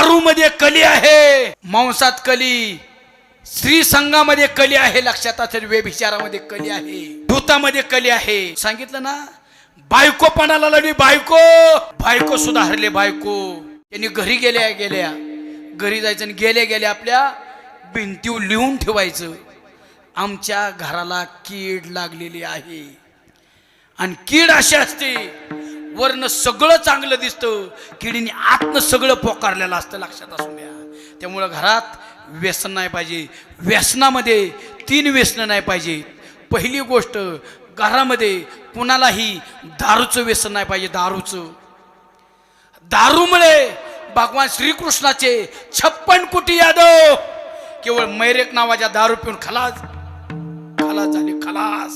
दारूमध्ये कली आहे मांसात कली स्त्री संघामध्ये कली आहे लक्षात असेल व्यभिचारामध्ये कली आहे दूतामध्ये कली आहे. सांगितलं ना? बायको पणाला लागली बायको बायको सुधारले बायको. त्यांनी घरी गेल्या गेल्या घरी जायचं आणि गेल्या गेल्या आपल्या भिंतीवर लिहून ठेवायचं. आमच्या घराला कीड लागलेली आहे. आणि कीड अशी असते वरनं सगळं चांगलं दिसतं. किडीने आतनं सगळं पोकारलेलं असतं लक्षात असू द्या. त्यामुळं घरात व्यसन नाही पाहिजे. व्यसनामध्ये तीन व्यसनं नाही पाहिजे. पहिली गोष्ट घरामध्ये कुणालाही दारूचं व्यसन नाही पाहिजे दारूचं. दारूमुळे भगवान श्रीकृष्णाचे छप्पन कोटी यादव केवळ मैरेक नावाच्या दारू पिऊन खलास खलास झाले खलास.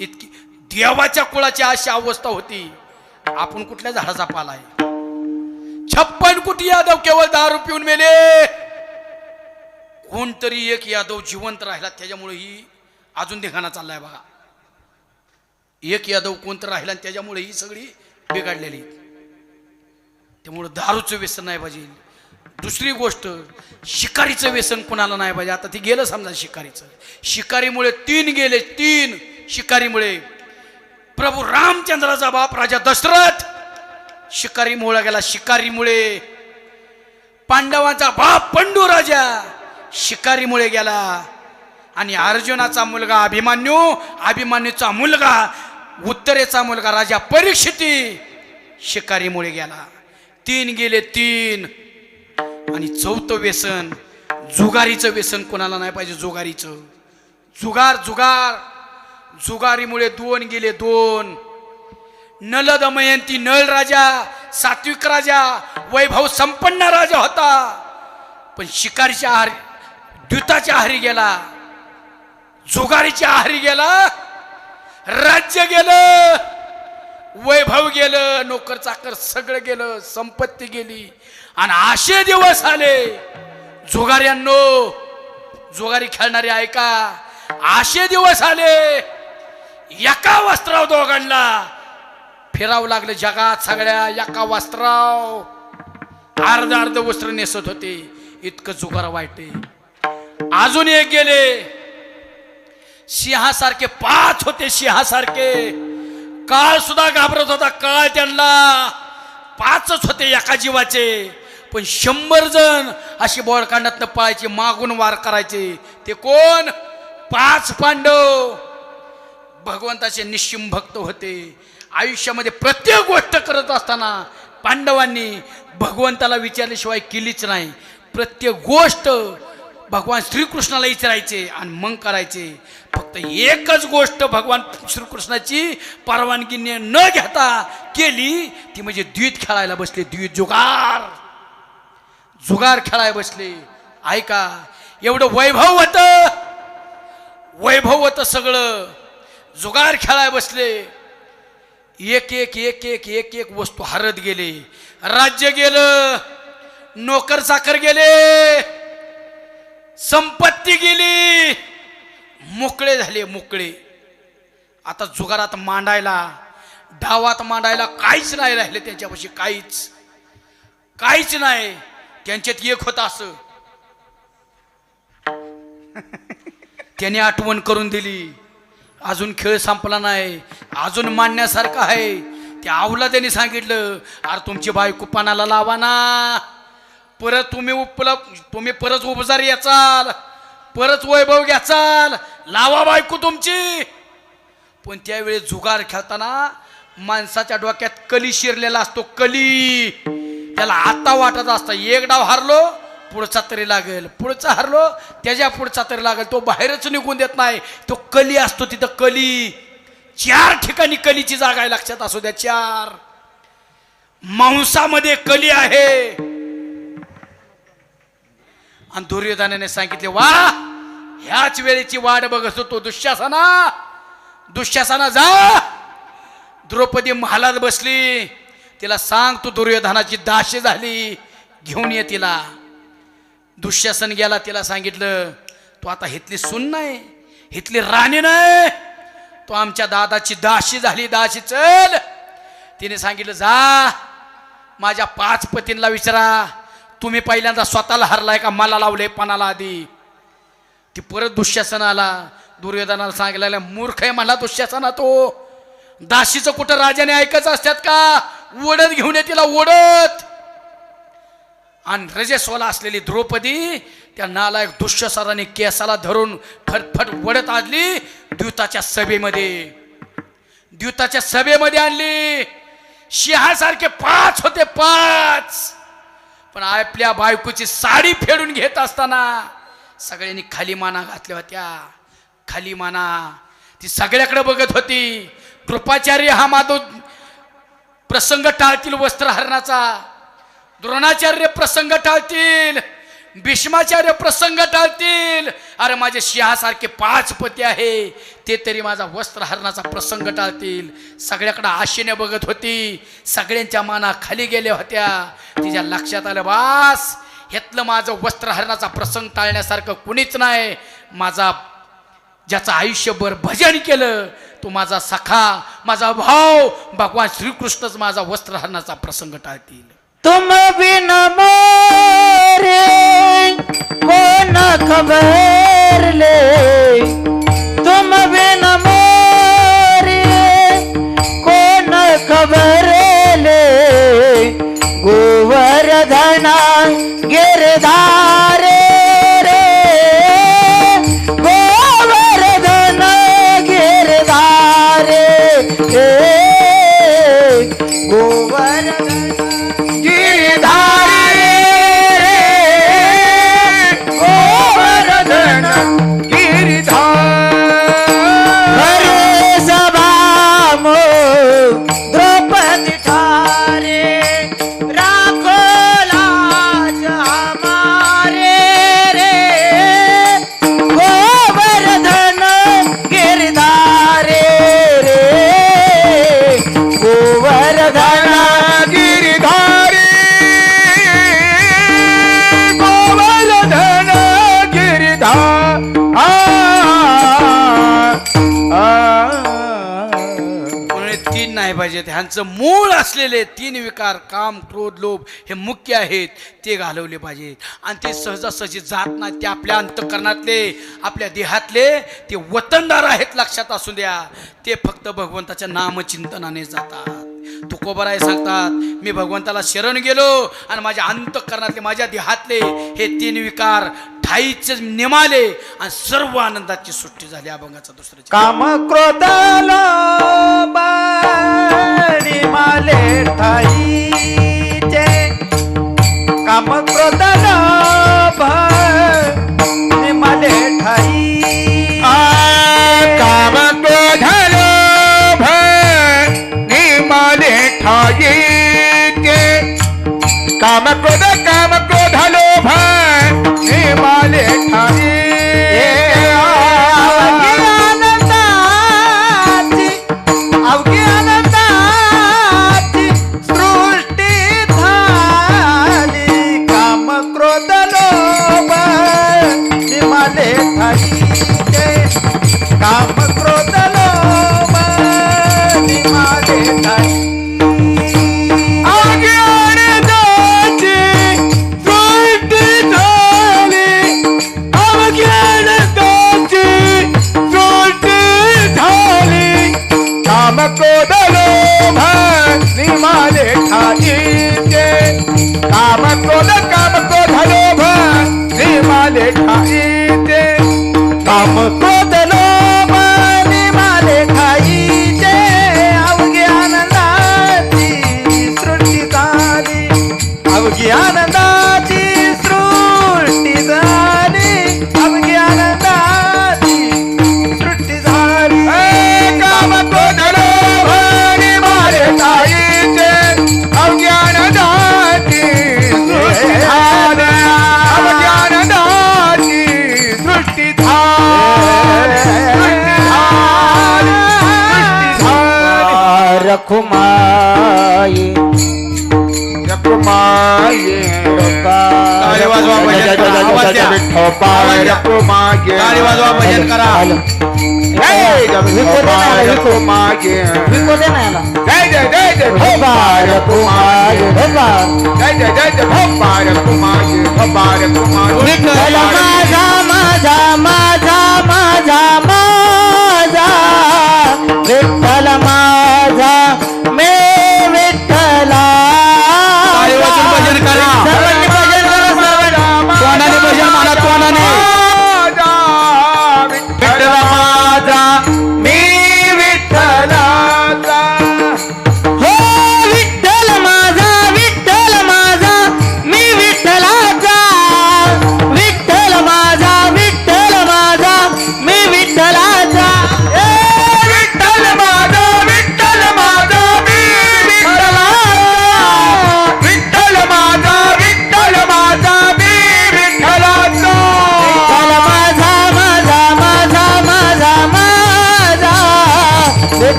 इतकी देवाच्या कुळाची अशी अवस्था होती. आपण कुठल्या झाडाचा पाला आहे? छप्पन कोटी यादव केवळ दारू पिऊन मेले. कोणतरी एक यादव जिवंत राहिला त्याच्यामुळे ही अजून देखाना चाललाय बघा. एक यादव कोणतं राहिला आणि त्याच्यामुळे ही सगळी बिघडलेली. त्यामुळं दारूचं व्यसन नाही पाहिजे. दुसरी गोष्ट शिकारीचं व्यसन कोणाला नाही पाहिजे? आता ती गेलं समजा शिकारीचं. शिकारीमुळे तीन गेले तीन शिकारीमुळे. प्रभू रामचंद्राचा बाप राजा दशरथ शिकारीमुळे गेला. शिकारीमुळे. पांडवांचा बाप पंडू राजा शिकारीमुळे गेला. आणि अर्जुनाचा मुलगा अभिमान्यू अभिमान्यूचा मुलगा उत्तरेचा मुलगा राजा परीक्षिती शिकारीमुळे गेला. तीन गेले तीन. आणि चौथं व्यसन जुगारीचं व्यसन कोणाला नाही पाहिजे जुगारीचं. जुगार जुगार. जुगारीमुळे दोन गेले दोन. नल दमयंती नळ राजा सात्विक राजा वैभव संपन्न राजा होता. पण शिकारीच्या आहारी द्युताच्या आहारी गेला. जुगारीच्या आहारी गेला. राज्य गेलं. वैभव गेलं. नोकर चाकर सगळं गेलं. संपत्ती गेली. आणि असे दिवस आले. जुगाऱ्यांनो जुगारी खेळणारे ऐका. असे दिवस आले. एका वस्त्राव दोघांना फिरावं लागलं जगात सगळ्या एका वस्त्राव. अर्ध अर्ध वस्त्र नेसत होते. इतकं जुगार वाटते अजून एक गेले. सिंहासारखे पाच होते सिंहासारखे. काळ सुद्धा घाबरत होता. काळ त्यांना पाचच होते एका जीवाचे. पण शंभर जण अशी बोळकांडातनं पळायचे मागून वार करायचे. ते कोण? पाच पांडव. भगवंताचे निश्चिम भक्त होते. आयुष्यामध्ये प्रत्येक गोष्ट करत असताना पांडवांनी भगवंताला विचारल्याशिवाय केलीच नाही. प्रत्येक गोष्ट भगवान श्रीकृष्णाला विचारायचे आणि मग करायचे. फक्त एकच गोष्ट भगवान श्रीकृष्णाची परवानगी न न घेता केली ती म्हणजे द्वित खेळायला बसले. द्वित जुगार. जुगार खेळायला बसले. ऐका एवढं वैभव होतं. वैभव होतं सगळं. जुगार खेळायला बसले. एक एक एक एक एक एक वस्तू हरत गेले. राज्य गेलं नोकर चाकर गेले संपत्ती गेली मोकळे झाले मोकळे. आता जुगारात मांडायला डावात मांडायला काहीच नाही राहिले त्यांच्यापाशी काहीच. काहीच नाही. त्यांच्यात एक होत असं. त्याने आठवण करून दिली. अजून खेळ संपला नाही अजून मांडण्यासारखं आहे. त्या आवला त्यांनी सांगितलं अरे तुमची बायको पानाला लावा ना. परत तुम्ही उपलब्ध तुम्ही परत उपजार याचाल. परत वैभव घ्याचाल. लावा बायको तुमची. पण त्यावेळी जुगार खेळताना माणसाच्या डोक्यात कली शिरलेला असतो कली. त्याला आता वाटत असतं एक डाव हारलो पुढचा तरी लागेल. पुढचा हरलो त्याच्या पुढचा तरी लागेल. तो बाहेरच निघून देत नाही. तो कली असतो तिथं कली. चार ठिकाणी कलीची जागा आहे लक्षात असू द्या चार. मांसामध्ये कली आहे. आणि दुर्योधनाने सांगितले वा ह्याच वेळेची वाट बघत होतो दुःशासना. दुःशासना जा. द्रौपदी महालात बसली. तिला सांग तू दुर्योधनाची दाशी झाली. घेऊन ये तिला. दुःशासन गेला तिला सांगितलं तू आता हिथली सून नाही हिथली राणी नाही. तो आमच्या दादाची दाशी झाली दाशी चल. तिने सांगितलं जा माझ्या पाच पतींना विचारा. तुम्ही पहिल्यांदा स्वतःला हरलाय का? मला लावले पणाला आधी. ती परत दुःशासन आला. दुर्योधनाला सांगितलेला मूर्ख आहे मला दुःशासना तो. दाशीचं कुठं राजाने ऐकायचं असतात का? ओढत घेऊन ये तिला ओढत. आणि रजस्वाला असलेली द्रौपदी त्या नालायक दुष्यसराने केसाला धरून फटफट वडत आणली द्यूताच्या सभेमध्ये. द्यूताच्या सभेमध्ये आणली. सिंहासारखे पाच होते पाच. पण आपल्या बायकोची साडी फेडून घेत असताना सगळ्यांनी खाली माना घातल्या होत्या. खाली माना. ती सगळ्याकडे बघत होती. कृपाचार्य हा माधव प्रसंग टाळतील वस्त्रहरणाचा द्रोणाचार्य प्रसंग टाळतील भीष्माचार्य प्रसंग टाळतील. अरे माझे सिंहासारखे पाच पती आहे ते तरी माझा वस्त्रहरणाचा प्रसंग टाळतील. सगळ्याकडे आशेने बघत होती सगळ्यांच्या माना खाली गेल्या होत्या. तिच्या लक्षात आलं बास ह्यातलं माझं वस्त्रहरणाचा प्रसंग टाळण्यासारखं कुणीच नाही. माझा ज्याचं आयुष्यभर भजन केलं तो माझा सखा माझा भाव भगवान श्रीकृष्णच माझा वस्त्रहरणाचा प्रसंग टाळतील. तुम बिन को न खबर ले। तुम बिन मोरे न खबर ले। गोवर्धना गिरधारे पाहिजेत ह्यांचं मूळ असलेले तीन विकार काम क्रोध लोभ हे मुख्य आहेत. ते घालवले पाहिजेत. आणि ते सहजासहजी जात नाही ते आपल्या अंतकरणातले आपल्या देहातले ते वतनदार आहेत लक्षात असू द्या. ते फक्त भगवंताच्या नामचिंतनाने जातात. तुकोबराय सांगतात मी भगवंताला शरण गेलो आणि माझ्या अंतकरणातले माझ्या देहातले हे तीन विकार थाईचे निमाले आणि सर्व आनंदाची सुट्टी झाली अभंगाचा दुसरं काम क्रोध लोभ माले ठाईचे काम रखुमाई ताली वाजवा, भजन करा, आवाज द्या. ताली वाजवा, भजन करा. जय जय जय जय जय जय जय जय कुमार भोपाळ कुमार विठ्ठल माझा माझा माझा माझा माझा. विठ्ठल माझा.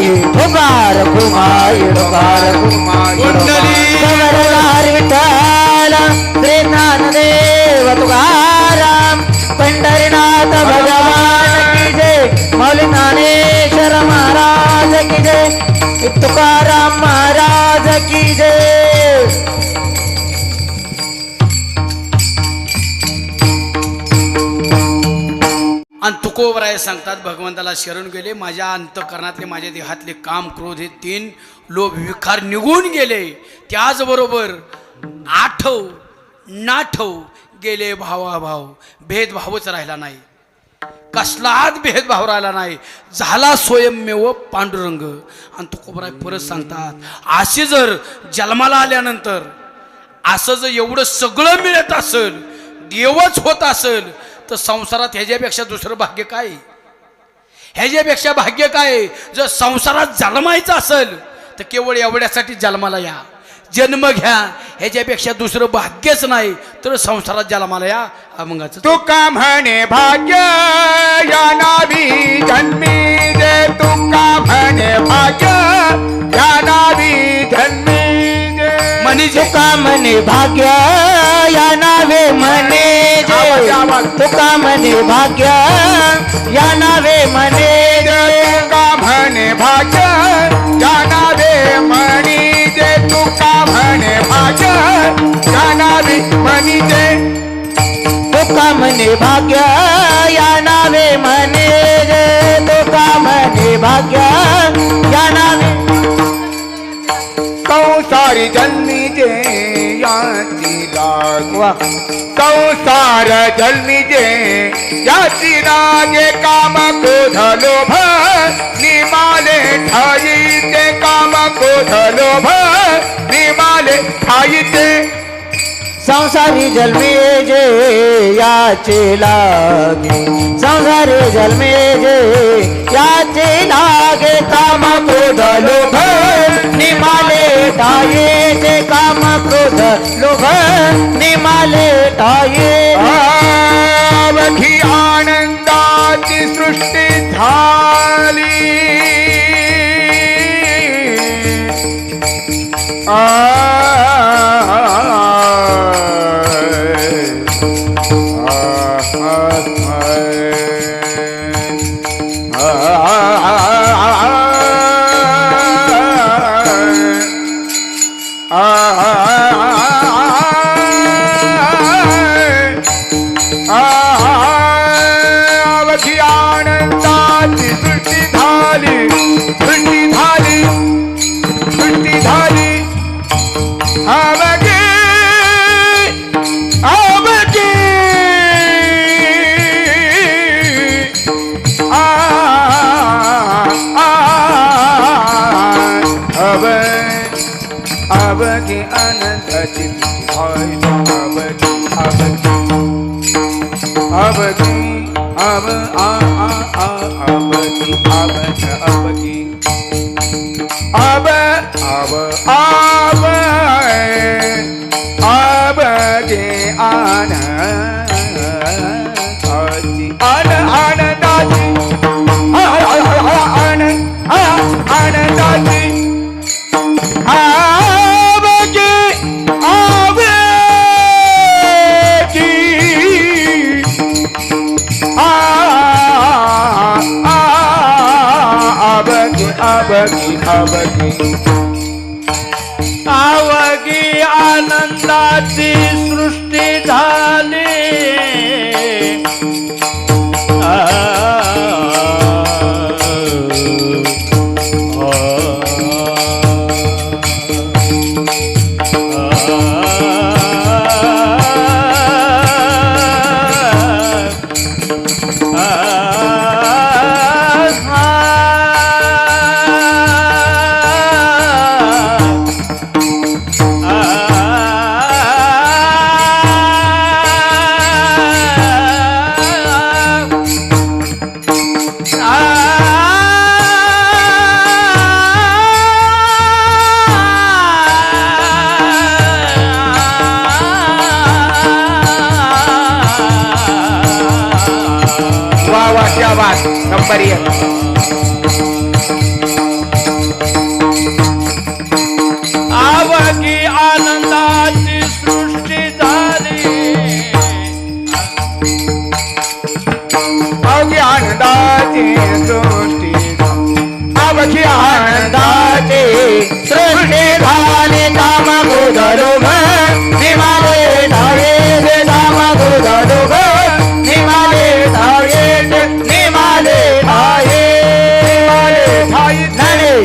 कुमाई ठोकार कुमाई ठोकार कुंडली. समरदार विठ्ठल श्री ज्ञानदेव तुकाराम पंढरीनाथ भगवान की जय. मौली ज्ञानेश्वर महाराज की जय. तुकाराम महाराज की जय. आणि तुकोबराय सांगतात भगवंताला शरण गेले माझ्या अंतकरणातले माझ्या देहातले काम क्रोध हे तीन लोभ विकार निघून गेले. त्याचबरोबर आठव नाठव गेले भावाभाव. भेदभावच राहिला नाही. कसलाच भेदभाव राहिला नाही. झाला स्वयंमेव पांडुरंग. आणि तुकोबराय परत सांगतात असे जर जन्माला आल्यानंतर असं जर एवढं सगळं मिळत असेल देवच होत असेल तर संसारात ह्याच्यापेक्षा दुसरं भाग्य काय? ह्याच्यापेक्षा भाग्य काय? जर संसारात जन्मायचं असेल तर केवळ एवढ्यासाठी जन्माला या. जन्म घ्या ह्याच्यापेक्षा दुसरं भाग्यच नाही तर संसारात जन्माला या. अभंगाचं तुका म्हणे भाग्य? या नावी जन्मी जे तुका म्हणे भाग्य? या नावी जन्मी जे म्हणी जे तुका म्हणे भाग्य? या नावे म्हणे आवाज, जे आवाज. तुका म्हणे भाग्य या नावे म्हणे तुका म्हणे भाग्य या नावे म्हणी जे तुका म्हणे भाग्य या नावी म्हणी जे तुका म्हणे भाग्य या नावे म्हणे जे तुका म्हणे भाग्य या नावे. संसारी जन्मी जे याची लाग वा। संसार जन्मी जे याची लागे काम क्रोध लोभ निमाले ठाई ते काम क्रोध लोभ निमाले ठाई ते संसारी जन्मे जे याचे लागे संसारी जन्मे जे याचे लागे काम क्रोध लोभ निमाले टाये ते काम क्रोध लोभ निमाले टाये अवघी आनंदाची सृष्टी झाली. आ अब अब अब गे आन आन आनंदाची आनंद आनंदाची आबकी की आबकी आबकी आबकी आवगी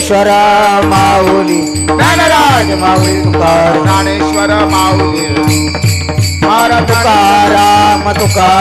ज्ञानेश्वर माऊली. ज्ञानराज माऊली. तुकार ज्ञानेश्वर माऊली. तुकाराम तुका.